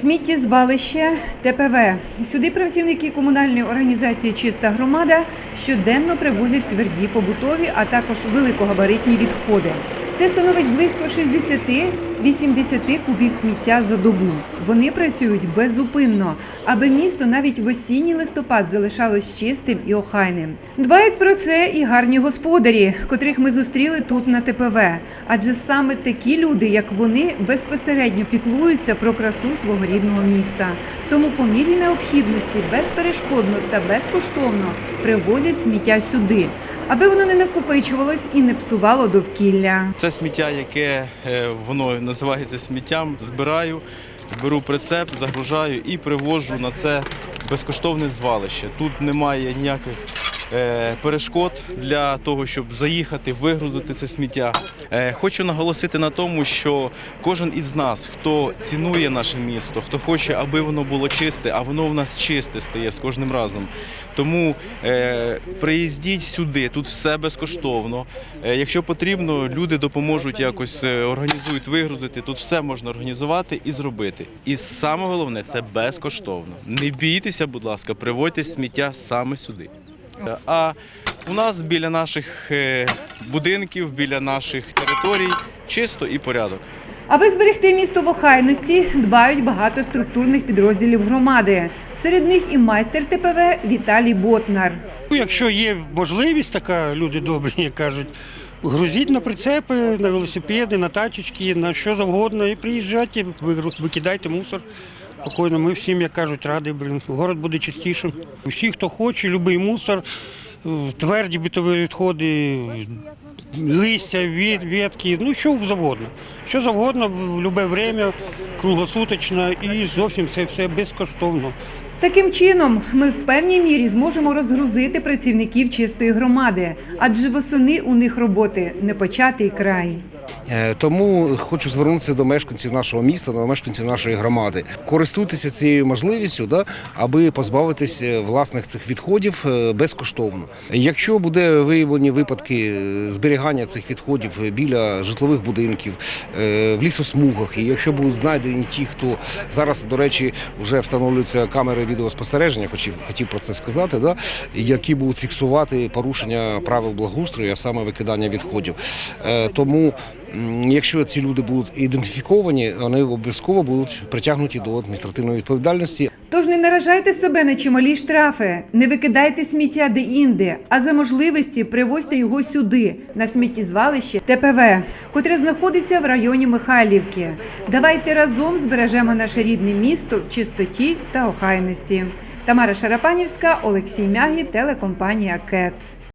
Сміттєзвалище ТПВ. Сюди працівники комунальної організації Чиста громада щоденно привозять тверді побутові, а також великогабаритні відходи. Це становить близько 60-80 кубів сміття за добу. Вони працюють беззупинно, аби місто навіть в осінній листопад залишалось чистим і охайним. Дбають про це і гарні господарі, котрих ми зустріли тут на ТПВ. Адже саме такі люди, як вони, безпосередньо піклуються про красу свого рідного міста. Тому по мірі необхідності безперешкодно та безкоштовно привозять сміття сюди, аби воно не накопичувалось і не псувало довкілля. Це сміття, яке е, воно називається сміттям, збираю, беру прицеп, загружаю і привожу на це безкоштовне звалище. Тут немає ніяких перешкод для того, щоб заїхати, вигрузити це сміття. Е, Хочу наголосити на тому, що кожен із нас, хто цінує наше місто, хто хоче, аби воно було чисте, а воно в нас чисте стає з кожним разом. Тому е, приїздіть сюди, тут все безкоштовно. Е, якщо потрібно, люди допоможуть якось е, організують вигрузити. Тут все можна організувати і зробити. І саме головне це безкоштовно. Не бійтеся, будь ласка, приводьте сміття саме сюди. А у нас біля наших е, будинків, біля наших територій чисто і порядок. Аби зберегти місто в охайності, дбають багато структурних підрозділів громади. Серед них і майстер ТПВ Віталій Ботнар. Ну, Якщо є можливість, така люди добрі як кажуть, грузіть на прицепи, на велосипеди, на тачечки, на що завгодно, і приїжджайте, викидайте мусор. Спокійно, ми всім, як кажуть, раді, блін, город буде чистішим. Усі, хто хоче, будь-який мусор, тверді битові відходи, листя, ветки, ну що завгодно. Що завгодно в будь-яке время, круглосуточно і зовсім це все безкоштовно. Таким чином, ми в певній мірі зможемо розгрузити працівників чистої громади, адже восени у них роботи непочатий край. Е, Тому хочу звернутися до мешканців нашого міста, до мешканців нашої громади. Користуйтеся цією можливістю, да, аби позбавитись е, власних цих відходів е, безкоштовно. Якщо буде виявлені випадки зберігання цих відходів біля житлових будинків, в лісосмугах, і якщо будуть знайдені ті, хто зараз, до речі, вже встановлюються камери відеоспостереження, хотів, хотів про це сказати, да, які будуть фіксувати порушення правил благоустрою, а саме викидання відходів. Тому Якщо ці люди будуть ідентифіковані, вони обов'язково будуть притягнуті до адміністративної відповідальності. Тож не наражайте себе на чималі штрафи, не викидайте сміття де-інде, а за можливості привозьте його сюди, на сміттєзвалище ТПВ, котре знаходиться в районі Михайлівки. Давайте разом збережемо наше рідне місто в чистоті та охайності. Тамара Шарапанівська, Олексій Мягі, телекомпанія КЕТ.